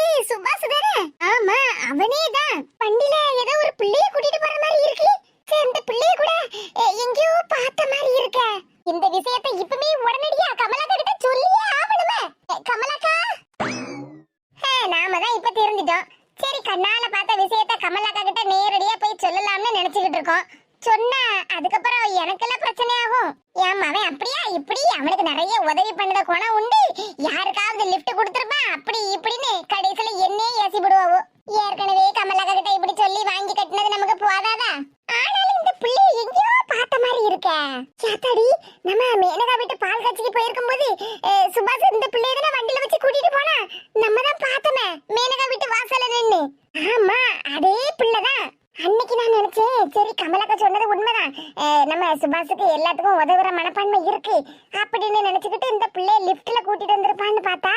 இது சுபாஷ் தானே? ஆமா அவனே தான் வண்டியில ஏதோ ஒரு பிள்ளைய கூட்டிட்டு போற மாதிரி இருக்கு சே, இந்த பிள்ளைய கூட எ, எங்கேயோ பார்த்த மாதிரி இருக்க இந்த விஷயத்தை இப்பவே உடனடியா கமலாக்கா கிட்ட சொல்லியே ஆகணுமே எ, கமலாக்கா ஆ, நாம தான் இப்ப தெரிஞ்சிட்டோம் சரி கண்ணால பார்த்த விஷயத்த கமலாக்கா கிட்ட நேரடியா போய் சொல்லலாம்னு நினைச்சுக்கிட்டு இருக்கோம் சொன்னா அதுக்கப்புறம் எனக்கெல்லாம் பிரச்சனை ஆகும் என் மவன் அப்படியா இப்படி அவனுக்கு நிறைய உதவி பண்ணத குணம் உண்டு யாருக்காவது லிஃப்ட் கொடுத்துருப்பான் அப்படி இப்படின்னு கடைசியில என்னையே ஏசி விடுவாவோ ஏற்கனவே கமலாக்கா கிட்ட இப்படி சொல்லி வாங்கி கட்டினது நமக்கு போதாதா ஆனாலும் இந்த பிள்ளை எங்கேயோ பார்த்த மாதிரி இருக்க சாத்தாடி நம்ம மேனகா விட்டு பால் காட்சிக்கு போயிருக்கும் போது சுபாஷ் இந்த பிள்ளைய தானே வண்டியில வச்சு கூட்டிட்டு போனா நம்ம தான் பார்த்தோமே மேனகா வீட்டு வாசல்ல நின்னு ஆமா அதே பிள்ளைதான் அன்னைக்கு நான் நினைச்சேன் சரி கமலாக்கா சொன்னது உண்மைதான் அஹ், நம்ம சுபாஷுக்கு எல்லாத்துக்கும் உதவுற மனப்பான்மை இருக்கு அப்படின்னு நினைச்சுக்கிட்டு இந்த பிள்ளைய லிஃப்ட்ல கூட்டிட்டு வந்திருப்பான்னு பார்த்தா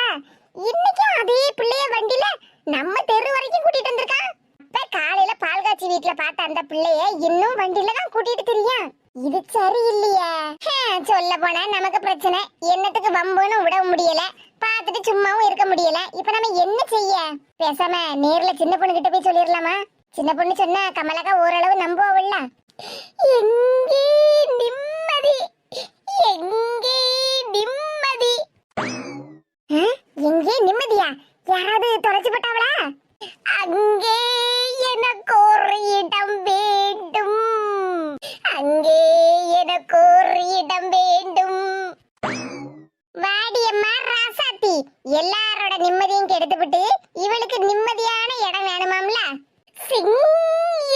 இன்னைக்கும் அதே பிள்ளைய வண்டியில நம்ம தெரு வரைக்கும் கூட்டிட்டு வந்திருக்கான் அப்ப காலையில பால் காய்ச்சி வீட்டுல பார்த்த அந்த பிள்ளைய இன்னும் வண்டியில தான் கூட்டிட்டு தெரியும் இது சரியில்லையே ஹம், சொல்ல போனா நமக்கு பிரச்சனை என்னத்துக்கு வம்புன்னு விட முடியல. பார்த்துட்டு சும்மாவும் இருக்க முடியல. இப்ப நம்ம என்ன செய்ய? பேசாம நேர்ல சின்ன பொண்ணு கிட்ட போய் சொல்லிடலாமா சின்ன பொண்ணு சொன்னா கமலக்கா ஓரளவு நம்புவல்ல எங்கே நிம்மதி? எங்கே நிம்மதி? எங்கே நிம்மதியா? யாராவது தொலைச்சு போட்டாவளா? அங்கே எனக்கு ஒரு இடம் வேண்டும். அங்கே எனக்கு ஒரு இடம் வேண்டும். வாடியம்மா ராசாத்தி. எல்லாரோட நிம்மதியும் கெடுத்துவிட்டு இவளுக்கு நிம்மதியான இடம் வேணுமாம்ல? சிங்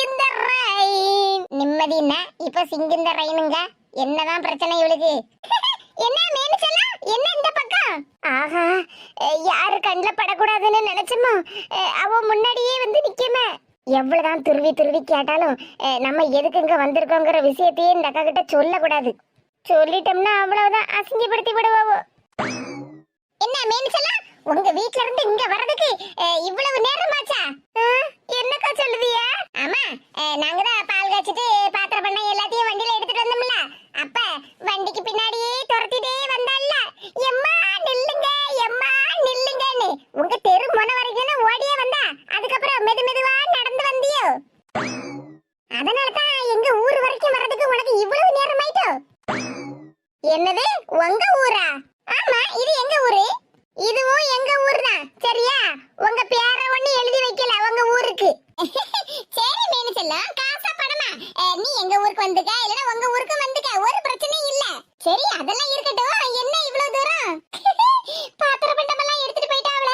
இந்த ரயின். நிம்மதினா இப்ப சிங் இந்த ரயினுங்க. என்னதான் பிரச்சனை இவளுக்கு? என்ன மேனு சொல்லா? என்ன இந்த பக்கம்? ஆஹா யாரு கண்ணுல படக்கூடாதுன்னு நினைச்சோமோ? அவ முன்னாடியே வந்து நிக்கம. எவ்வளவுதான் துருவி துருவி கேட்டாலும் நம்ம எதுக்கு இங்க வந்திருக்கோங்கிற விஷயத்தையே இந்த அக்கா கிட்ட சொல்லக்கூடாது. சொல்லிட்டோம்னா அவ்வளவுதான் அசிங்கப்படுத்தி விடுவோம். என்ன மேனிச்சலா? உங்க வீட்ல இருந்து இங்க வர்றதுக்கு அஹ், இவ்வளவு நேரமாச்சா? அஹ், என்னக்கா சொல்லுதியா? ஆமா நாங்க தான் பால் காய்ச்சிட்டு பாத்திரம் பண்ண எல்லாத்தையும் வண்டியில எடுத்துட்டு வந்தோம்ல. அப்ப வண்டிக்கு பின்னாடியே துரத்திட்டே வந்தால எம்மா நில்லுங்க எம்மா நில்லுங்கன்னு உங்க தெரு முனை வரைக்கும் ஓடியே வந்தா அதுக்கப்புறம் மெது மெதுவா நடந்து வந்தியோ அதனால தான் எங்க ஊர் வரைக்கும் வர்றதுக்கு உனக்கு இவ்வளவு நேரம் ஆயிட்டோ என்னது உங்க ஊரா ஆமா இது எங்க ஊரு இதுவும் எங்க ஊர் தான் சரியா உங்க பேர ஒண்ணு எழுதி வைக்கல உங்க ஊருக்கு சரி மேனு செல்லம் காசா பணமா அஹ், நீ எங்க ஊருக்கு வந்துக்க இல்லனா உங்க ஊருக்கு வந்துக்க ஒரு பிரச்சனையும் இல்ல சரி அதெல்லாம் இருக்கட்டும் என்ன இவ்வளவு தூரம் பாத்திர பண்டமெல்லாம் எடுத்துட்டு போயிட்டாவல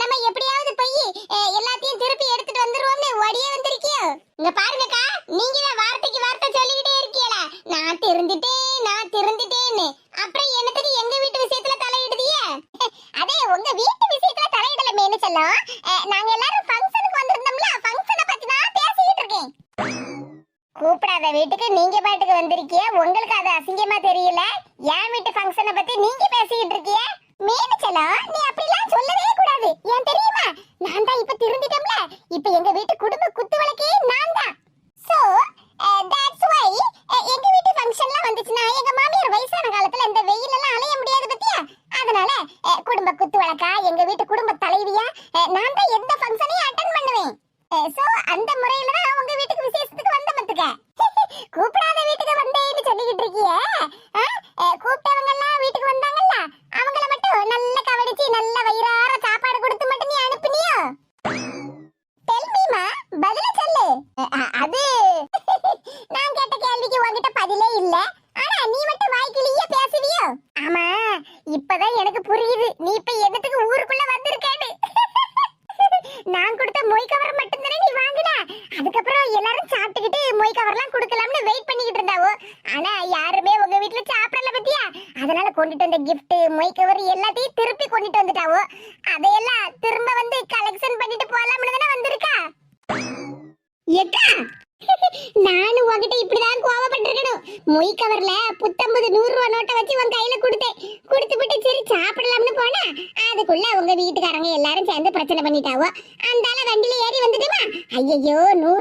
நம்ம எப்படியாவது போய் அஹ், எல்லாத்தையும் திருப்பி எடுத்துட்டு வந்துருவோம்னு ஓடியே வந்திருக்கியோ இங்க பாருங்கக்கா நீங்க தான் வார்த்தைக்கு வார்த்தை சொல்லிக்கிட்டே இருக்கீல நான் திருந்துட்டேன் நான் திருந்துட்டேன்னு அப்புறம் என்னத்துக்கு எங்க வீட்டு விஷயத்துல தலையிடுதியே அதே உங்க வீட்டு விஷயத்துல தலையிடல மேனு செல்லம் அஹ், நாங்க எல்லாரும் ஃபங்க்ஷனுக்கு வந்திருந்தோம்ல ஃபங்க்ஷனை பத்தி தான் பேசிக்கிட்டு இருக்கேன் கூப்பிடாத வீட்டுக்கு நீங்க பாட்டுக்கு வந்திருக்கிய உங்களுக்கு அது அசிங்கமா தெரியல என் வீட்டு ஃபங்க்ஷனை பத்தி நீங்க பேசிக்கிட்டு இருக்கிய மேனு செல்லம் நீ அப்படிலாம் சொல்லவே கூடாது ஏன் தெரியுமா நான் தான் இப்ப திருந்திட்டோம்ல இப்ப எங்க வீட்டு குடும்ப குத்து விளக்கே நான் தான் சோ தட்ஸ் வை எங்க வீட்டு ஃபங்க்ஷன்லாம் வந்துச்சுன்னா எங்க மாமியார் வயசான காலத்துல இந்த வெயில் எல்லாம் அலைய முடியாது பத்தியா? அதனால குடும்ப குத்து வழக்கா எங்க வீட்டு குடும்ப தலைவியா நான் தான் எந்த ஃபங்க்ஷனையும் அட்டன் பண்ணுவேன். சோ அந்த முறையில தான் உங்க வீட்டுக்கு விசேஷத்துக்கு வந்த மத்துக்க கூப்பிடாத வீட்டுக்கு வந்தேன்னு சொல்லிக்கிட்டு இருக்கிய கூப்பிட்டவங்க எல்லாம் வீட்டுக்கு வந்தாங்கல்ல அவங்கள மட்டும் நல்ல கவனிச்சு நல்ல வயிறார சாப்பாடு கொடுத்து மட்டும் நீ அனுப்புனியோ டெல்மிமா பதில சொல்லு அ- அ- அது நான் கேட்ட கேள்விக்கு உன்கிட்ட பதிலே இல்ல ஆனா நீ மட்டும் வாய்க்கிலேயே பேசுவியோ ஆமா இப்பதான் எனக்கு புரியுது நீ இப்ப என்னத்துக்கு ஊருக்குள்ள வந்திருக்கேன்னு நான் கொடுத்த மொய் கவர் மட்டும் தானே நீ வாங்கின அதுக்கப்புறம் எல்லாரும் சாப்பிட்டுக்கிட்டு மொய் கவர்லாம் கொடுக்கலாம்னு வெயிட் பண்ணிக்கிட்டு இருந்தாவோ ஆனா யாருமே உங்க வீட்ல சாப்பிடல பத்தியா அதனால கொண்டுட்டு வந்த கிஃப்ட் மொய் கவர் எல்லாத்தையும் திருப்பி கொண்டுட்டு வந்துட்டாவோ? அதையெல்லாம் திரும்ப வந்து கலெக்ஷன் பண்ணிட்டு போலாம்னு தானே வந்திருக்கா? எக்கா நானும் உன்கிட்ட இப்படிதான் கோவப்பட்டிருக்கணும். மொய் கவர்ல புத்தம்பது நூறு ரூபா நோட்டை வச்சு உன் கையில கொடுத்தேன். கொடுத்து விட்டு சரி சாப்பிடலாம்னு போனா அதுக்குள்ள உங்க வீட்டுக்காரங்க எல்லாரும் சேர்ந்து பிரச்சனை பண்ணிட்டாவோ? அந்தால வண்டியில ஏறி வந்துட்டுமா? ஐயோ நூறு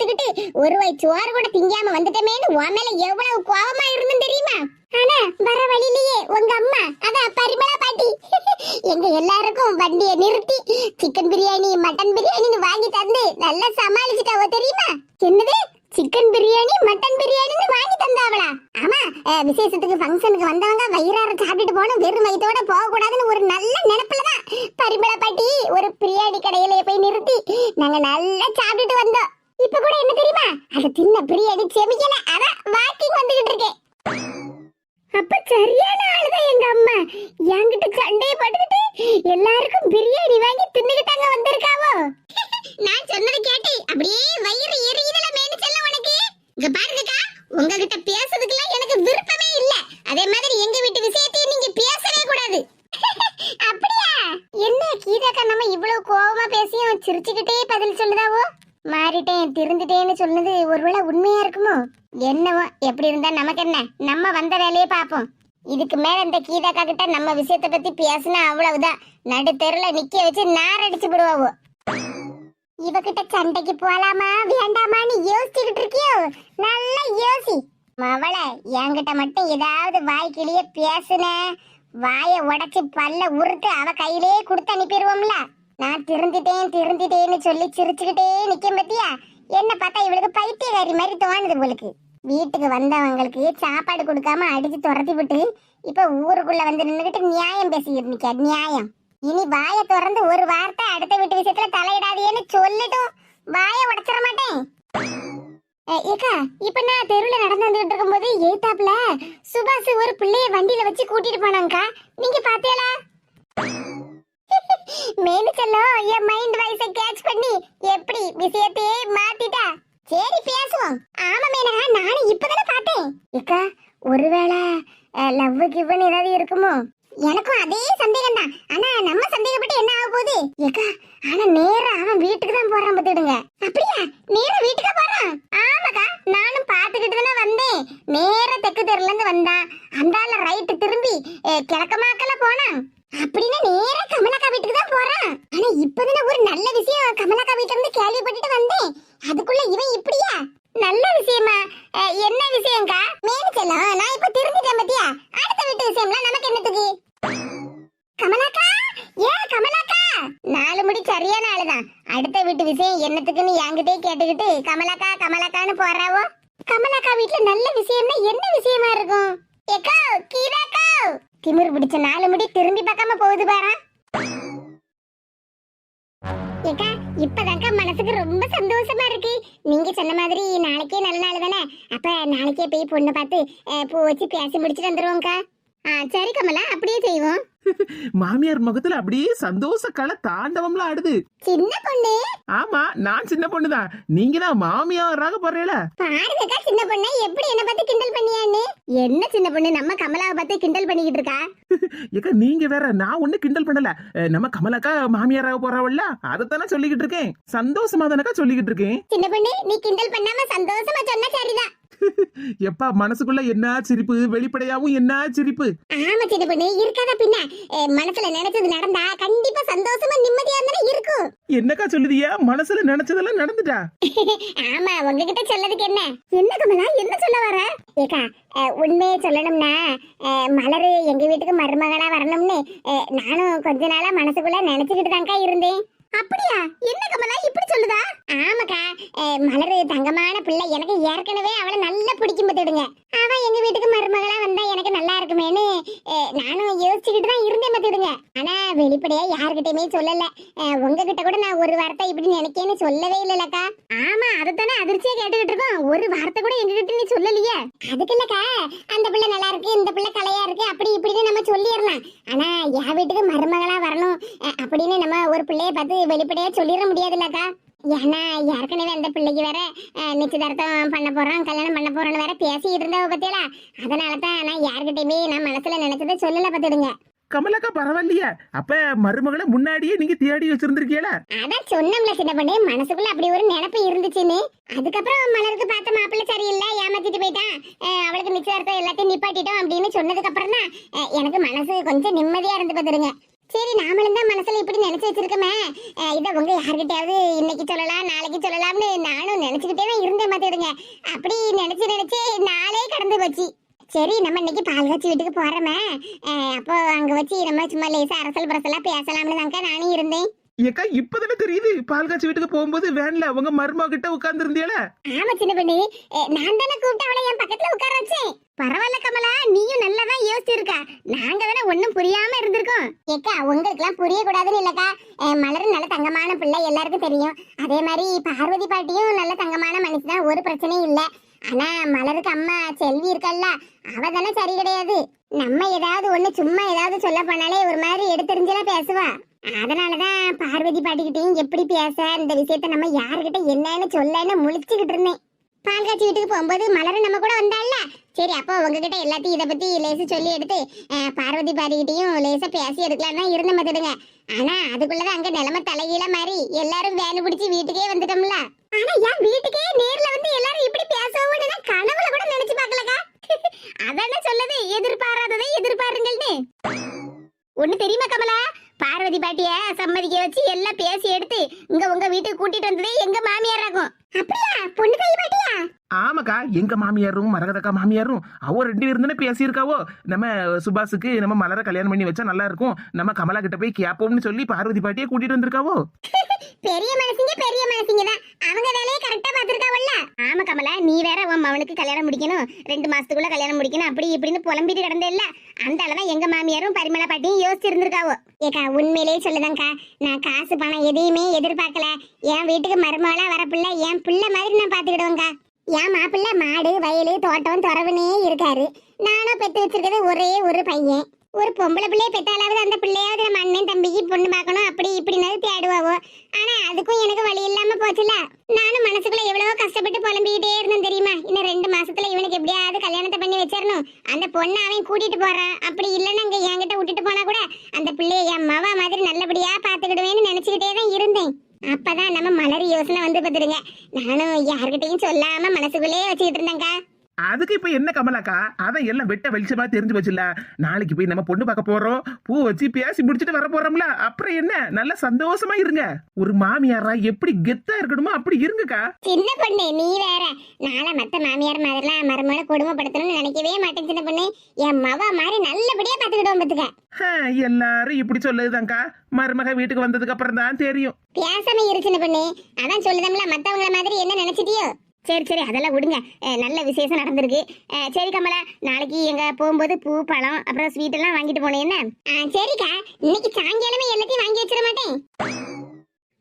ரூபா ஒரு வாய் சோறு கூட திங்காம வந்துட்டமேன்னு உன் மேல எவ்வளவு கோவமா இருந்தும் தெரியுமா? ஆனா வர வழியிலேயே உங்க அம்மா அதான் பரிமளா பாட்டி. எங்க எல்லாருக்கும் வண்டியை நிறுத்தி சிக்கன் பிரியாணி மட்டன் பிரியாணின்னு வாங்கி தந்து நல்லா சமாளிச்சுட்டாவோ தெரியுமா? என்னது? சிக்கன் பிரியாணி மட்டன் பிரியாணின்னு வாங்கி தந்தாவளா? ஆமா விசேஷத்துக்கு ஃபங்க்ஷனுக்கு வந்தவங்க வயிறார சாப்பிட்டுட்டு போகணும் வெறும் வயிற்றோட போக கூடாதுன்னு ஒரு நல்ல நினைப்புல தான் பாட்டி ஒரு பிரியாணி கடையில போய் நிறுத்தி நாங்க நல்லா சாப்பிட்டுட்டு வந்தோம். இப்ப கூட என்ன தெரியுமா? அது தின்ன பிரியாணி செமிக்கல. அதான் வாக்கிங் வந்துகிட்டு இருக்கேன் அப்ப சரியான ஆளுதான் எங்க அம்மா. என்கிட்ட சண்டைய பட்டுக்கிட்டு எல்லாருக்கும் பிரியாணி வாங்கி தின்னுகிட்டா வந்திருக்காவோ நான் சொன்னதை கேட்டு அப்படியே வயிறு எரியுதுல மேனு செல்ல உனக்கு இங்க பாருங்கக்கா உங்ககிட்ட பேசுறதுக்குலாம் எனக்கு விருப்பமே இல்ல அதே மாதிரி எங்க வீட்டு விஷயத்தையும் நீங்க பேசவே கூடாது அப்படியா என்ன கீதாக்கா நம்ம இவ்வளவு கோவமா பேசியும் சிரிச்சுக்கிட்டே பதில் சொல்லுதாவோ மாறிட்டேன் திருந்துட்டேன்னு சொன்னது ஒருவேளை உண்மையா இருக்குமோ என்னவோ எப்படி இருந்தா நமக்கு என்ன நம்ம வந்த வேலையை பார்ப்போம் இதுக்கு மேல இந்த கீதாக்கா கிட்ட நம்ம விஷயத்தை பத்தி பேசினா அவ்வளவுதான். நடு தெருல நிக்க வச்சு நார் அடிச்சு விடுவாவோ இவகிட்ட சண்டைக்கு போலாமா வேண்டாமான்னு யோசிச்சுக்கிட்டு இருக்கியோ? நல்லா யோசி. மவளை என்கிட்ட மட்டும் ஏதாவது வாய்க்கிலேயே பேசுன. வாயை உடைச்சு பல்ல உருட்டு அவ கையிலே கொடுத்து அனுப்பிடுவோம்ல. நான் திருந்திட்டேன் திருந்திட்டேன்னு சொல்லி சிரிச்சுக்கிட்டே நிக்கும் பத்தியா? என்ன பார்த்தா இவளுக்கு பைத்தியக்காரி மாதிரி தோணுது போலுக்கு. வீட்டுக்கு வந்தவங்களுக்கு சாப்பாடு கொடுக்காம அடிச்சு துரத்தி விட்டு இப்ப ஊருக்குள்ள வந்து நின்னுகிட்டு நியாயம் பேசிக்கிட்டு நிக்க நியாயம். இனி வாயை திறந்து ஒரு வார்த்தை அடுத்த வீட்டு விஷயத்துல தலையிடாதேன்னு சொல்லிட்டும் வாயை உடைச்சிட மாட்டேன். ஏக்கா இப்ப நான் தெருவில் நடந்து வந்துகிட்டு இருக்கும்போது எய்தாப்ல சுபாஷ் ஒரு பிள்ளைய வண்டியில வச்சு கூட்டிட்டு போனாங்கக்கா. நீங்க பாத்தீங்களா? மேனு செல்லம் என் மைண்ட் வாய்ஸை கேட்ச் பண்ணி எப்படி விஷயத்தையே மாத்திட்டா? சரி பேசுவோம். ஆமா மேனகா நானும் இப்பதானே பார்த்தேன். ஏக்கா ஒருவேளை லவ் கிவன் ஏதாவது இருக்குமோ? எனக்கும் அதே சந்தேகம் தான் ஆனா நம்ம சந்தேகப்பட்டு என்ன ஆக போகுது? ஏக்கா ஆனா நேரா அவன் வீட்டுக்கு தான் போறான் பாத்துடுங்க அப்படியா? நேரா வீட்டுக்கு போறான்? ஆமாக்கா நானும் பாத்துக்கிட்டு தானே வந்தேன். நேரா தெற்கு தெருல இருந்து வந்தான் அந்தால ரைட்டு திரும்பி கிழக்கமாக்கல போனான். அப்படின்னா நேரா கமலக்கா வீட்டுக்கு தான் போறான். ஆனா இப்பதானே ஒரு நல்ல விஷயம் கமலக்கா வீட்டுல இருந்து கேள்விப்பட்டுட்டு வந்தேன். அதுக்குள்ள இவன் இப்படியா? நல்ல விஷயமா? என்ன விஷயம்க்கா மேனு செல்லம் நான் வச்சு பேசி முடிச்சுட்டு வந்துருவோம்க்கா. ஆ சரி கமலா அப்படியே செய்வோம். மாமியார் முகத்துல அப்படியே சந்தோஷ கலை தாண்டவம்லாம் ஆடுது. சின்ன பொண்ணு? ஆமா நான் சின்ன பொண்ணுதான். நீங்க தான் மாமியாராக போறேல. பாருங்கக்கா சின்ன பொண்ணு எப்படி என்ன பார்த்து கிண்டல் பண்ணியான்னு. என்ன சின்ன பொண்ணு நம்ம கமலாவை பார்த்து கிண்டல் பண்ணிக்கிட்டு இருக்கா? ஏக்கா நீங்க வேற நான் ஒண்ணு கிண்டல் பண்ணல. நம்ம கமலாக்கா மாமியாராக போறாவல்ல அதைத்தானே சொல்லிக்கிட்டு இருக்கேன். சந்தோஷமா தானக்கா சொல்லிக்கிட்டு இருக்கேன். சின்ன பொண்ணு நீ கிண்டல் பண்ணாம சந்தோஷமா சொன்னா சரிதான். எப்பா மனசுக்குள்ள என்ன சிரிப்பு? வெளிப்படையாவும் என்ன சிரிப்பு? ஆமா சின்ன பொண்ணு இருக்காதா பின்ன? மனசுல நினைச்சது நடந்தா கண்டிப்பா சந்தோஷமா நிம்மதியா தானே இருக்கும். என்னக்கா சொல்லுதியா? மனசுல நினைச்சதெல்லாம் நடந்துட்டா? ஆமா உங்ககிட்ட சொல்லதுக்கு என்ன? என்ன கமலா என்ன சொல்ல வர? ஏக்கா உண்மையை சொல்லணும்னா மலரு எங்க வீட்டுக்கு மருமகளா வரணும்னு நானும் கொஞ்ச நாளா மனசுக்குள்ள நினைச்சுக்கிட்டு தான்க்கா இருந்தேன். அப்படியா? என்ன கமலா? இப்படி சொல்லுதா? ஆமாக்கா மலர் மலரு தங்கமான பிள்ளை. எனக்கு ஏற்கனவே அவளை நல்லா பிடிக்கும் பார்த்துடுங்க. அவ எங்க வீட்டுக்கு மருமகளா வந்தா எனக்கு நல்லா இருக்குமேன்னு நானும் யோசிச்சுக்கிட்டு தான் இருந்தேன் பார்த்துடுங்க. ஆனா வெளிப்படையா யாருக்கிட்டயுமே சொல்லல. உங்ககிட்ட கூட நான் ஒரு வார்த்தை இப்படி நினைக்கேன்னு சொல்லவே இல்லலக்கா. ஆமா அதுதானே அதிர்ச்சியா கேட்டுக்கிட்டு இருக்கோம். ஒரு வார்த்தை கூட எங்ககிட்ட நீ சொல்லலையே. அதுக்கு இல்லக்கா அந்த பிள்ளை நல்லா இருக்கு இந்த பிள்ளை கலையா இருக்கு அப்படி இப்படின்னு நம்ம சொல்லிடலாம். ஆனா என் வீட்டுக்கு மருமகளா வரணும் அப்படின்னு நம்ம ஒரு பிள்ளைய பார்த்து வெளிப்படையா சொல்லிட முடியாதுல்லக்கா. ஏன்னா ஏற்கனவே அந்த பிள்ளைக்கு வேற நிச்சயதார்த்தம் பண்ண போறோம் கல்யாணம் பண்ண போறோம்னு வேற பேசிட்டு இருந்தவ பத்தியலா? அதனால தான் நான் யார்கிட்டயுமே நான் மனசுல நினைச்சதை சொல்லல பார்த்துடுங்க. கமலாக்கா பரவாயில்லையே. அப்ப மருமகளை முன்னாடியே நீங்க தேடி வச்சிருந்திருக்கீல அதான் சொன்னோம்ல சின்ன பொண்ணு மனசுக்குள்ள அப்படி ஒரு நினைப்பு இருந்துச்சுன்னு. அதுக்கப்புறம் மலருக்கு பார்த்த மாப்பிள்ளை சரியில்லை ஏமாத்திட்டு போயிட்டான். அவளுக்கு நிச்சயதார்த்தம் எல்லாத்தையும் நிப்பாட்டிட்டோம் அப்படின்னு சொன்னதுக்கு அப்புறம் தான் எனக்கு மனசு கொஞ்சம் நிம்மதியா இருந்து பார்த்துருங்க சரி நாமளும் தான் மனசுல இப்படி நினைச்சு வச்சிருக்கோமே. இதை உங்க யார்கிட்டயாவது இன்னைக்கு சொல்லலாம் நாளைக்கு சொல்லலாம்னு நானும் நினைச்சுக்கிட்டே தான் இருந்தேன் மாத்திடுங்க அப்படி நினைச்சு நினைச்சு நாளே கடந்து போச்சு. சரி நம்ம இன்னைக்கு பால் வீட்டுக்கு போறோமே. அப்போ அங்க வச்சு நம்ம சும்மா லேசா அரசல் பரசலா பேசலாம்னு தாங்க நானும் இருந்தேன். ஏக்கா இப்பதானே தெரியுது? பால் வீட்டுக்கு போகும்போது வேன்ல உங்க மருமக கிட்ட உட்கார்ந்து இருந்தியல ஆமா சின்ன பண்ணி. நான் தானே கூப்பிட்டு அவளை என் பக்கத்துல உட்கார வச்சேன். பரவாயில்ல கமலா நீயும் நல்லதா யோசிச்சிருக்க. நாங்க தானே ஒண்ணும் புரியாம இருந்திருக்கோம். ஏக்கா உங்களுக்கு எல்லாம் புரிய கூடாதுன்னு இல்லக்கா மலரும் மலர் நல்ல தங்கமான பிள்ளை எல்லாருக்கும் தெரியும். அதே மாதிரி பார்வதி பாட்டியும் நல்ல தங்கமான மனுஷன் தான் ஒரு பிரச்சனையும் இல்ல. ஆனா மலருக்கு அம்மா செல்வி இருக்கல்ல அவ தானே சரி கிடையாது. நம்ம ஏதாவது ஒண்ணு சும்மா ஏதாவது சொல்ல போனாலே ஒரு மாதிரி எடுத்தெறிஞ்சலாம் பேசுவா. அதனாலதான் பார்வதி பாட்டிக்கிட்டையும் எப்படி பேச இந்த விஷயத்த நம்ம யாருக்கிட்ட என்னன்னு சொல்லன்னு முழிச்சுக்கிட்டு இருந்தேன். பால் வீட்டுக்கு போகும்போது மலரும் நம்ம கூட வந்தாள்ல சரி அப்போ உங்ககிட்ட எல்லாத்தையும் இதை பத்தி லேசு சொல்லி எடுத்து பார்வதி பாட்டிக்கிட்டையும் லேசா பேசி எடுக்கலாம் தான் இருந்த மத்துடுங்க ஆனா அதுக்குள்ளதான் அங்க நிலைமை தலைகீழ மாதிரி எல்லாரும் வேனு பிடிச்சி வீட்டுக்கே வந்துட்டோம்ல? ஆனா ஏன் வீட்டுக்கே நேர்ல வந்து எல்லாரும் இப்படி பேசவும் கனவுல கூட நினைச்சு பாக்கலக்கா அதான சொல்லது எதிர்பாராததை எதிர்பாருங்கள்னு. ஒண்ணு தெரியுமா கமலா? பார்வதி பாட்டிய சம்மதிக்க வச்சு எல்லாம் பேசி எடுத்து இங்க உங்க வீட்டுக்கு கூட்டிட்டு வந்ததே எங்க மாமியார் இருக்கும் அப்படியா? பொண்ணு அக்கா ஆமாக்கா எங்க மாமியாரும் மரகதக்கா மாமியாரும்? அவ ரெண்டு பேரும் தானே பேசியிருக்காவோ? நம்ம சுபாஷுக்கு நம்ம மலரை கல்யாணம் பண்ணி வச்சா நல்லா இருக்கும். நம்ம கமலா கிட்ட போய் கேப்போம்னு சொல்லி பார்வதி பாட்டியை கூட்டிட்டு வந்திருக்காவோ? பெரிய மனசுங்க பெரிய மனசுங்க தான் அவங்க வேலையை கரெக்டா பாத்துருக்காவல்ல ஆமா கமலா நீ வேற உன் மவனுக்கு கல்யாணம் முடிக்கணும். ரெண்டு மாசத்துக்குள்ள கல்யாணம் முடிக்கணும். அப்படி இப்படின்னு புலம்பிட்டு கிடந்தேல்ல. அந்த அளவு எங்க மாமியாரும் பரிமளா பாட்டியும் யோசிச்சு இருந்திருக்காவோ ஏக்கா உண்மையிலேயே சொல்லுதாங்க்கா நான் காசு பணம் எதையுமே எதிர்பார்க்கல. என் வீட்டுக்கு மருமகளா வர பிள்ளை என் பிள்ளை மாதிரி நான் பாத்துக்கிடுவேங்க்கா என் மாப்பிள்ளை மாடு வயலு தோட்டம் துறவுனே இருக்காரு. நானும் பெத்து வச்சிருக்கிறது ஒரே ஒரு பையன். ஒரு பொம்பளை பிள்ளைய பெத்தாலாவது அந்த பிள்ளையாவது நம்ம அண்ணன் தம்பிக்கு பொண்ணு பார்க்கணும் அப்படி இப்படினாவது தேடுவாவோ. ஆனா அதுக்கும் எனக்கு வழி இல்லாம போச்சுல நானும் மனசுக்குள்ள எவ்வளவோ கஷ்டப்பட்டு புலம்பிக்கிட்டே இருந்தேன் தெரியுமா? இன்னும் ரெண்டு மாசத்துல இவனுக்கு எப்படியாவது கல்யாணத்தை பண்ணி வச்சிடணும். அந்த பொண்ணை அவன் கூட்டிட்டு போறான். அப்படி இல்லைன்னு அங்க என்கிட்ட விட்டுட்டு போனா கூட அந்த பிள்ளைய என் மாவா மாதிரி நல்லபடியா பாத்துக்கிடுவேன்னு நினைச்சுக்கிட்டே தான் இருந்தேன். அப்பதான் நம்ம மலர் யோசனை வந்து பார்த்துடுங்க. நானும் யார்கிட்டயும் சொல்லாம மனசுக்குள்ளேயே வச்சுக்கிட்டு இருந்தேங்க்கா அதுக்கு இப்ப என்ன கமலாக்கா? அதான் எல்லாம் வெட்ட வெளிச்சமா தெரிஞ்சு போச்சுல நாளைக்கு போய் நம்ம பொண்ணு பார்க்க போறோம். பூ வச்சு பேசி முடிச்சிட்டு வர போறோம்ல. அப்புறம் என்ன? நல்ல சந்தோஷமா இருங்க. ஒரு மாமியாரா எப்படி கெத்தா இருக்கணுமோ அப்படி இருங்கக்கா. சின்ன பொண்ணு நீ வேற. நாளை மத்த மாமியார் மாதிரிலாம் மருமகளை கொடுமைப்படுத்தணும்னு நினைக்கவே மாட்டேன் சின்ன பொண்ணு. என் மவ மாதிரி நல்லபடியா பாத்துக்கிடுவோம் பாத்துக்க. ஹ, எல்லாரும் இப்படி சொல்லுதுதான்க்கா. மருமக வீட்டுக்கு வந்ததுக்கு அப்புறம் தான் தெரியும். பேசாம இரு சின்ன பொண்ணு. அதான் சொல்லுதம்ல மத்தவங்கள மாதிரி என்ன நினைச்சிட்டியோ? சரி சரி அதெல்லாம் விடுங்க. அஹ், நல்ல விசேஷம் நடந்திருக்கு. அஹ், சரி கமலா நாளைக்கு எங்க போகும்போது பூ பழம் அப்புறம் ஸ்வீட் எல்லாம் வாங்கிட்டு போனேன் என்ன? ஆ, சரிக்கா. இன்னைக்கு சாயங்காலமே எல்லாத்தையும் வாங்கி வச்சிட மாட்டேன்.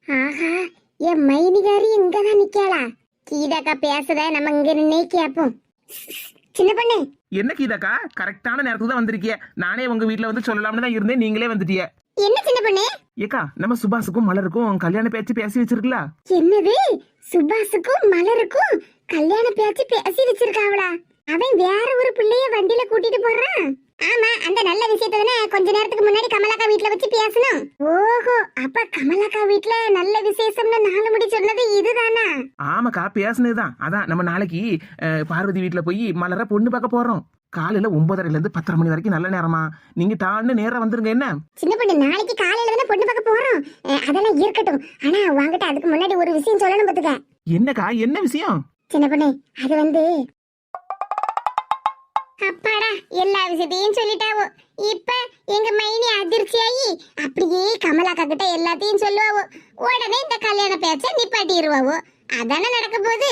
ஆஹா என் மைனிகாரி இங்கதான் நிக்காளா கீதாக்கா பேசுத நம்ம இங்க நின்னே கேப்போம் சின்ன பொண்ணு. என்ன கீதாக்கா? கரெக்டான நேரத்துக்கு தான் வந்திருக்கிய. நானே உங்க வீட்ல வந்து சொல்லலாம்னு தான் இருந்தேன். நீங்களே வந்துட்டிய. என்ன சின்ன பொண்ணு? ஏக்கா நம்ம சுபாஷுக்கும் மலருக்கும் கல்யாண பேச்சு பேசி வச்சிருக்கல? என்னது? சுபாஷுக்கும் மலருக்கும் கல்யாண பேச்சு பேசி வச்சிருக்காவளா? அவன் வேற ஒரு பிள்ளைய வண்டியில கூட்டிட்டு போறான் ஆமா அந்த நல்ல விஷயத்த கொஞ்ச நேரத்துக்கு முன்னாடி கமலாக்கா வீட்ல வச்சு பேசணும் ஓஹோ அப்ப கமலாக்கா வீட்ல நல்ல விசேஷம்னு நாலு முடி சொன்னது இதுதானா? ஆமாக்கா பேசுனதுதான். அதான் நம்ம நாளைக்கு பார்வதி வீட்ல போய் மலர பொண்ணு பார்க்க போறோம். காலையில ஒன்பதரைல இருந்து பத்தரை மணி வரைக்கும் நல்ல நேரமா. நீங்க டான்னு நேரம் வந்துருங்க என்ன? சின்ன பொண்ணு நாளைக்கு காலையில தானே பொண்ணு பார்க்க போறோம். அதெல்லாம் இருக்கட்டும். ஆனா வாங்கிட்ட அதுக்கு முன்னாடி ஒரு விஷயம் சொல்லணும் பாத்துக்க என்னக்கா என்ன விஷயம்? சின்ன பொண்ணு அது வந்து அப்பாடா எல்லா விஷயத்தையும் சொல்லிட்டாவோ. இப்ப எங்க மைனி அதிர்ச்சியாகி அப்படியே கமலாக்கா கிட்ட எல்லாத்தையும் சொல்லுவாவோ. உடனே இந்த கல்யாண பேச்ச நிப்பாட்டிடுவாவோ அதானே நடக்க போகுது.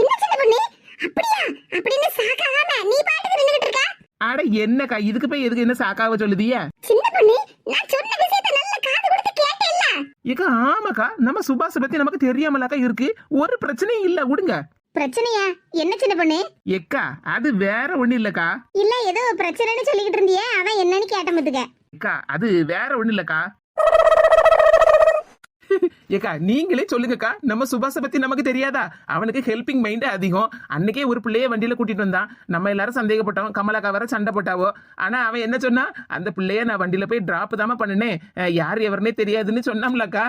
என்ன சின்ன பொண்ணு? அப்படியா? அப்படின்னு சாக்காகாம? நீ பாட்டுக்கு நின்னுகிட்டு இருக்கா? அட என்னக்கா இதுக்கு போய் எதுக்கு என்ன சாக்காவ சொல்லுதிய சின்ன பொண்ணு நான் சொன்ன விஷயத்த நல்ல காது கொடுத்து கேட்டேல்ல. ஏக்கா ஆமாக்கா நம்ம சுபாஷ பத்தி நமக்கு தெரியாமலாக்கா இருக்கு. ஒரு பிரச்சனையும் இல்ல விடுங்க. பிரச்சனையா? என்ன சின்ன பொண்ணு? ஏக்கா அது வேற ஒண்ணு இல்லக்கா. இல்ல ஏதோ பிரச்சனைன்னு சொல்லிக்கிட்டு இருந்தியே அவன் என்னன்னு கேட்ட முத்துக்க ஏக்கா அது வேற ஒண்ணு இல்லக்கா. ஏக்கா நீங்களே சொல்லுங்கக்கா நம்ம சுபாஷ பத்தி நமக்கு தெரியாதா? அவனுக்கு ஹெல்பிங் மைண்ட் அதிகம். அன்னைக்கே ஒரு பிள்ளைய வண்டியில கூட்டிட்டு வந்தான். நம்ம எல்லாரும் சந்தேகப்பட்டோம். கமலாக்கா வர சண்டை போட்டாவோ? ஆனா அவன் என்ன சொன்னா அந்த பிள்ளைய நான் வண்டியில போய் டிராப் தாம பண்ணினேன் யார் எவருனே தெரியாதுன்னு சொன்னாம்லக்கா.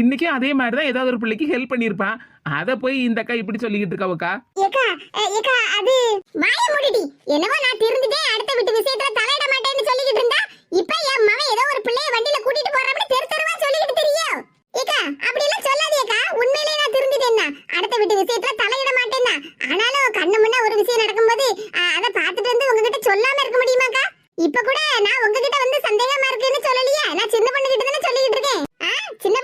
இன்னைக்கும் அதே மாதிரிதான் ஏதாவது ஒரு பிள்ளைக்கு ஹெல்ப் பண்ணியிருப்பான் அத போய் இந்த அக்கா இப்படி சொல்லிக்கிட்டு இருக்காவக்கா. ஏக்கா ஏக்கா அது மாய மூடிடி. என்னவோ நான் திருந்துட்டேன் அடுத்த விட்டு விஷயத்துல தலையிட மாட்டேன்னு சொல்லிக்கிட்டு இருந்தா இப்ப என் மகன் ஏதோ ஒரு பிள்ளைய வண்டியில கூட்டிட்டு போறான்னு தெரு தெருவா சொல்லிக்கிட்டு தெரியும் ஏக்கா அப்படி எல்லாம் சொல்லாதேக்கா உண்மையிலேயே நான் திருந்துட்டேன்னா அடுத்த வீட்டு விஷயத்துல தலையிட மாட்டேன்னா ஆனாலும் கண்ணு முன்ன ஒரு விஷயம் நடக்கும்போது அஹ், அதை பார்த்துட்டு வந்து உங்ககிட்ட சொல்லாம இருக்க முடியுமாக்கா இப்ப கூட நான் உங்ககிட்ட வந்து சந்தேகமா இருக்குன்னு சொல்லலையே நான் சின்ன பொண்ணு கிட்ட தானே சொல்லிக்கிட்டு இருக்கேன் ஆ, சின்ன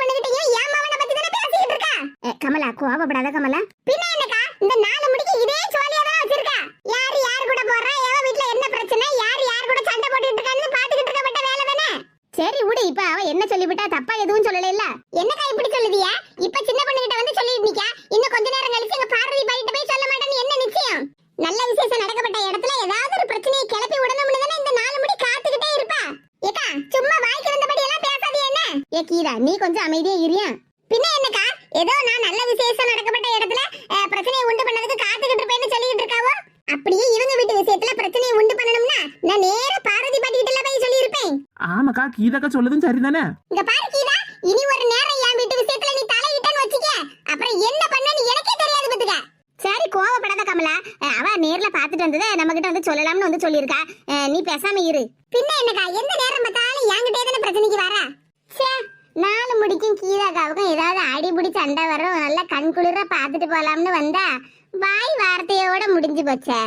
கோபப்படாத கமலா பின்ன என்னக்கா? இந்த நாலு முடிக்கு இதே சோழியா தான் வச்சிருக்கா. யாரு யார் கூட போறா? எவ வீட்ல என்ன பிரச்சனை? யார் யார் கூட சண்டை போட்டுட்டு இருக்கான்னு பாத்துக்கிட்டு இருக்கப்பட்ட வேலை தானே? சரி விடு இப்ப அவ என்ன சொல்லிவிட்டா தப்பா எதுவும் சொல்லல இல்ல என்னக்கா இப்படி சொல்லுதியா? இப்ப சின்ன பொண்ணு கிட்ட வந்து சொல்லிட்டு நிக்கா? இன்னும் கொஞ்ச நேரம் கழிச்சு எங்க பார்வதி பாயிட்ட போய் சொல்ல மாட்டேன்னு என்ன நிச்சயம்? நல்ல விசேஷம் நடக்கப்பட்ட இடத்துல ஏதாவது ஒரு பிரச்சனையை கிளப்பி விடணும்னு தானே இந்த நாலு முடி காத்துக்கிட்டே இருப்பா. ஏக்கா சும்மா வாய்க்கு வந்தபடி எல்லாம் பேசாதே என்ன? ஏ கீதா நீ கொஞ்சம் அமைதியா இரியா. ஏதோ நான் நல்ல விசேஷம் நடக்கப்பட்ட இடத்துல பிரச்சனையை உண்டு பண்ணதுக்கு காத்துக்கிட்டு இருப்பேன்னு சொல்லிட்டு இருக்காவோ? அப்படியே இவங்க வீட்டு விஷயத்துல பிரச்சனையை உண்டு பண்ணணும்னா நான் நேர பார்வதி பாட்டி கிட்ட போய் சொல்லியிருப்பேன். ஆமாக்கா கீதாக்கா சொல்லதும் சரிதானே? இங்க பாரு கீதா இனி ஒரு நேரம் என் வீட்டு விஷயத்துல நீ தலையிட்டன்னு வச்சுக்க. அப்புறம் என்ன பண்ணன்னு எனக்கே தெரியாது பத்துக்க. சரி கோவப்படாத கமலா. அவ நேர்ல பாத்துட்டு வந்ததை நம்ம கிட்ட வந்து சொல்லலாம்னு வந்து சொல்லியிருக்கா. நீ பேசாம இரு. பின்ன என்னக்கா எந்த நேரம் பார்த்தாலும் என்கிட்டே தானே பிரச்சனைக்கு வர கீதாக்காவுக்கும் ஏதாவது அடிபிடி சண்டை வரும் நல்லா கண் குளிர பாத்துட்டு போலாம்னு வந்தா வாய் வார்த்தையோட முடிஞ்சு போச்சே.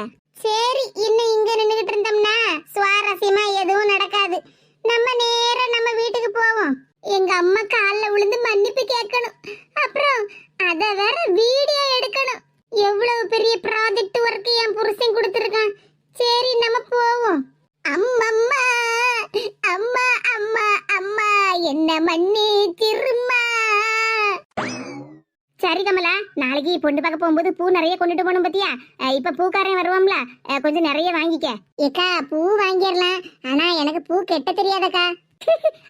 சரி இன்னும் இங்க நின்னுகிட்டு இருந்தோம்னா சுவாரஸ்யமா எதுவும் நடக்காது. நம்ம நேரா நம்ம வீட்டுக்கு போவோம். எங்க அம்மா கால்ல விழுந்து மன்னிப்பு கேட்கணும். அப்புறம் அத வேற வீடியோ எடுக்கணும். எவ்வளவு பெரிய ப்ராஜெக்ட் ஒர்க் என் புருஷன் கொடுத்துருக்கான். சரி நம்ம போவோம். அம்மம்மா அம்மா அம்மா அம்மா என்ன மண்ணி திரும்மா சரி கமலா நாளைக்கு பொண்ணு பார்க்க போகும்போது பூ நிறைய கொண்டுட்டு போகணும் பத்தியா? இப்ப பூக்காரன் வருவோம்ல கொஞ்சம் நிறைய வாங்கிக்க. ஏக்கா பூ வாங்கிடலாம். ஆனா எனக்கு பூ கெட்ட தெரியாதக்கா.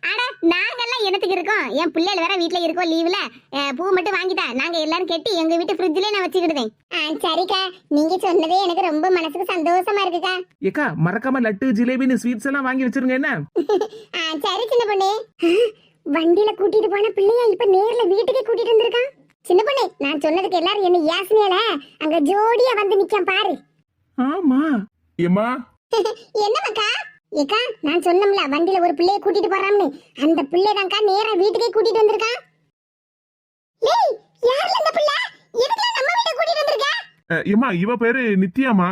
அட நாங்கெல்லாம் எனத்துக்கு இருக்கோம்? என் பிள்ளைகள் வேற வீட்ல இருக்கோம் லீவ்ல பூ மட்டும் வாங்கிட்டா நாங்க எல்லாரும் கெட்டி எங்க வீட்டு ஃப்ரிட்ஜ்லயே நான் வச்சுக்கிடுவேன் சரிக்கா. நீங்க சொன்னதே எனக்கு ரொம்ப மனசுக்கு சந்தோஷமா இருக்குக்கா. ஏக்கா மறக்காம லட்டு ஜிலேபின்னு ஸ்வீட்ஸ் எல்லாம் வாங்கி வச்சிருங்க என்ன? சரி சின்ன பொண்ணு. வண்டியில கூட்டிட்டு போன பிள்ளையா இப்ப நேர்ல வீட்டுக்கே கூட்டிட்டு வந்திருக்கான் சின்ன பொண்ணு நான் சொன்னதுக்கு எல்லாரும் என்ன யாசனையில? அங்க ஜோடியா வந்து நிக்கான் பாரு. ஆமா. ஏமா என்னமாக்கா ஏக்கா நான் சொன்னோம்ல வண்டியில ஒரு பிள்ளைய கூட்டிட்டு போறான்னு. அந்த பிள்ளை தான்க்கா நேரா வீட்டுக்கே கூட்டிட்டு வந்திருக்கான் ஏய் யார்ல அந்த பிள்ளை? எதுக்கு நம்ம வீட்டை கூட்டிட்டு வந்திருக்க? ஏமா இவ பேரு நித்யாமா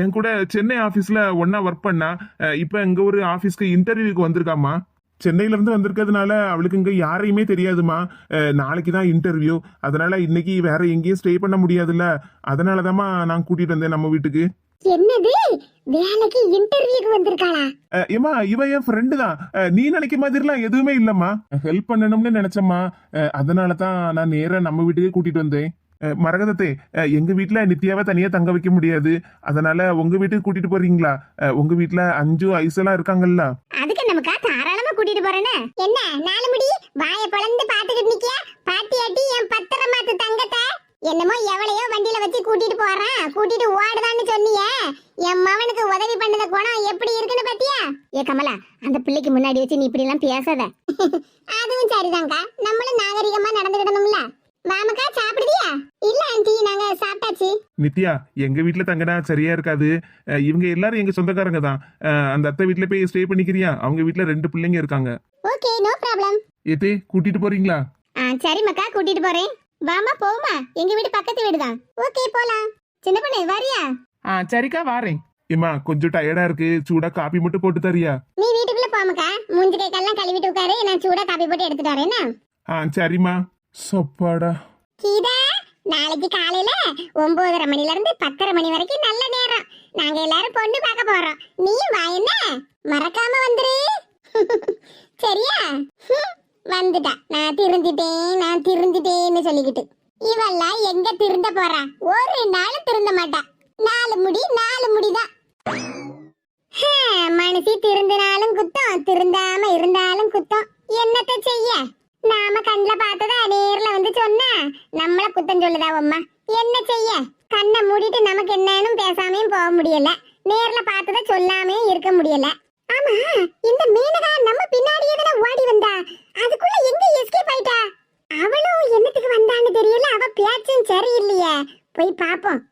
என் கூட சென்னை ஆபீஸ்ல ஒன்னா ஒர்க் பண்ணா. இப்ப எங்க ஒரு ஆபீஸ்க்கு இன்டர்வியூக்கு வந்திருக்காமா சென்னையில இருந்து வந்திருக்கிறதுனால அவளுக்கு இங்க யாரையுமே தெரியாதுமா. நாளைக்கு தான் இன்டர்வியூ அதனால இன்னைக்கு வேற எங்கேயும் ஸ்டே பண்ண முடியாதுல்ல. அதனாலதாம்மா நான் கூட்டிட்டு வந்தேன் நம்ம வீட்டுக்கு. என்னது? வேலைக்கு இன்டர்வியூக்கு வந்திருக்காளா? ஏம்மா இவ என் ஃப்ரெண்டு தான். நீ நினைக்க மாதிரிலாம் எதுவுமே இல்லம்மா. ஹெல்ப் பண்ணணும்னு நினைச்சம்மா. அதனால தான் நான் நேரா நம்ம வீட்டுக்கே கூட்டிட்டு வந்தேன். மரகதத்தை எங்க வீட்ல நித்யாவை தனியா தங்க வைக்க முடியாது. அதனால உங்க வீட்டுக்கு கூட்டிட்டு போறீங்களா? உங்க வீட்ல அஞ்சு ஐசெல்லாம் இருக்காங்கல்ல. அதுக்கு நமக்கா தாராளமா கூட்டிட்டு போறேனே என்ன நாலு முடி? வாய பொளந்து பாத்துக்கிட்டு நிக்கிய? பாட்டி ஆட்டி என் பத்திரமாத்து தங்கத்தை? என்னமோ எவளையோ வண்டியில வச்சு கூட்டிட்டு போறேன் கூட்டிட்டு ஓடுதான்னு சொன்னியே. என் மவனுக்கு உதவி பண்ணத குணம் எப்படி இருக்குன்னு பாத்தியா? ஏ கமலா அந்த பிள்ளைக்கு முன்னாடி வச்சு நீ இப்படி எல்லாம் பேசாத. அதுவும் சரிதான்க்கா. நம்மளும் நாகரிகமா நடந்துக்கிடணும்ல. வாமக்கா சாப்பிடுதியா? இல்ல ஆண்டி நாங்க சாப்பிட்டாச்சு. நித்யா எங்க வீட்ல தங்கினா சரியா இருக்காது. இவங்க எல்லாரும் எங்க சொந்தக்காரங்க தான். அந்த அத்தை வீட்ல போய் ஸ்டே பண்ணிக்கிறியா? அவங்க வீட்ல ரெண்டு பிள்ளைங்க இருக்காங்க. ஓகே நோ ப்ராப்ளம் ஏத்தே கூட்டிட்டு போறீங்களா? சரி மக்கா கூட்டிட்டு போறேன். வாமா போமா எங்க வீடு பக்கத்து வீடு தான் ஓகே போலாம். சின்ன பொண்ணு வரியா? ஆ சரிக்கா வாரேன். ஏம்மா கொஞ்சம் டயர்டா இருக்கு. சூடா காபி மட்டும் போட்டு தரியா? நீ வீட்டுக்குள்ள போமக்கா மூஞ்சி கை கல்லாம் கழுவிட்டு உட்காரு. நான் சூடா காப்பி போட்டு எடுத்துட்டு வரேன்னா ஆ சரிம்மா. சப்பாடா. கீதா நாளைக்கு காலையில ஒன்பதரை மணில இருந்து பத்தரை மணி வரைக்கும் நல்ல நேரம். நாங்க எல்லாரும் பொண்ணு பார்க்க போறோம். நீயும் வா என்ன? மறக்காம வந்துரு. சரியா? வந்துட்டா. நான் திருந்திட்டேன் நான் திருந்திட்டேன்னு சொல்லிக்கிட்டு. இவெல்லாம் எங்க திருந்த போறா? ஒரு நாள் திருந்த மாட்டா. நாலு முடி நாலு முடிதான் மனசி திருந்தினாலும் குத்தம் திருந்தாம இருந்தாலும் குத்தம். என்னத்த செய்ய? நாம கண்ணில் பார்த்ததா நேர்ல வந்து சொன்னா நம்மள குத்தம் சொல்லுதா அம்மா என்ன செய்ய? கண்ணை மூடிட்டு நமக்கு என்னன்னு பேசாமையும் போக முடியல. நேர்ல பார்த்தத சொல்லாமையும் இருக்க முடியல. ஆமா இந்த மீனகா நம்ம பின்னாடியே ஓடி வந்தா? அதுக்குள்ள எங்க எஸ்கேப் ஆயிட்டா? அவளும் என்னத்துக்கு வந்தான்னு தெரியல அவ பேச்சும் சரியில்லையே. போய் பாப்போம்.